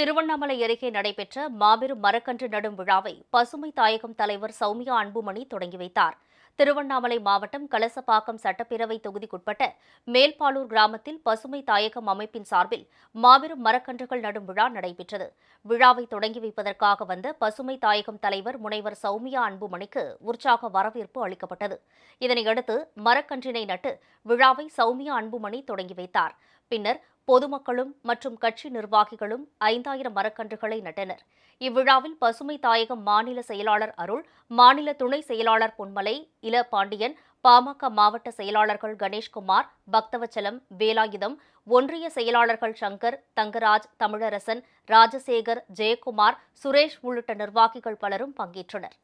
திருவண்ணாமலை அருகே நடைபெற்ற மாபெரும் மரக்கன்று நடும் விழாவை பசுமை தாயகம் தலைவர் சௌமியா அன்புமணி தொடங்கி வைத்தார். திருவண்ணாமலை மாவட்டம் கலசப்பாக்கம் சட்டப்பேரவை தொகுதிக்குட்பட்ட மேல்பாலூர் கிராமத்தில் பசுமை தாயகம் அமைப்பின் சார்பில் மாபெரும் மரக்கன்றுகள் நடும் விழா நடைபெற்றது. விழாவை தொடங்கி வைப்பதற்காக வந்த பசுமை தாயகம் தலைவர் முனைவர் சௌமியா அன்புமணிக்கு உற்சாக வரவேற்பு அளிக்கப்பட்டது. இதனையடுத்து மரக்கன்றினை நட்டு விழாவை சௌமியா அன்புமணி தொடங்கி வைத்தார். பின்னர் பொதுமக்களும் மற்றும் கட்சி நிர்வாகிகளும் ஐந்தாயிரம் மரக்கன்றுகளை நட்டனர். இவ்விழாவில் பசுமை தாயகம் மாநில செயலாளர் அருள் மாநில துணை செயலாளர் பொன்மலை இல பாண்டியன் பாமக மாவட்ட செயலாளர்கள் கணேஷ்குமார் பக்தவச்சலம் வேலாயுதம் ஒன்றிய செயலாளர்கள் சங்கர் தங்கராஜ் தமிழரசன் ராஜசேகர் ஜெயக்குமார் சுரேஷ் உள்ளிட்ட நிர்வாகிகள் பலரும் பங்கேற்றனர்.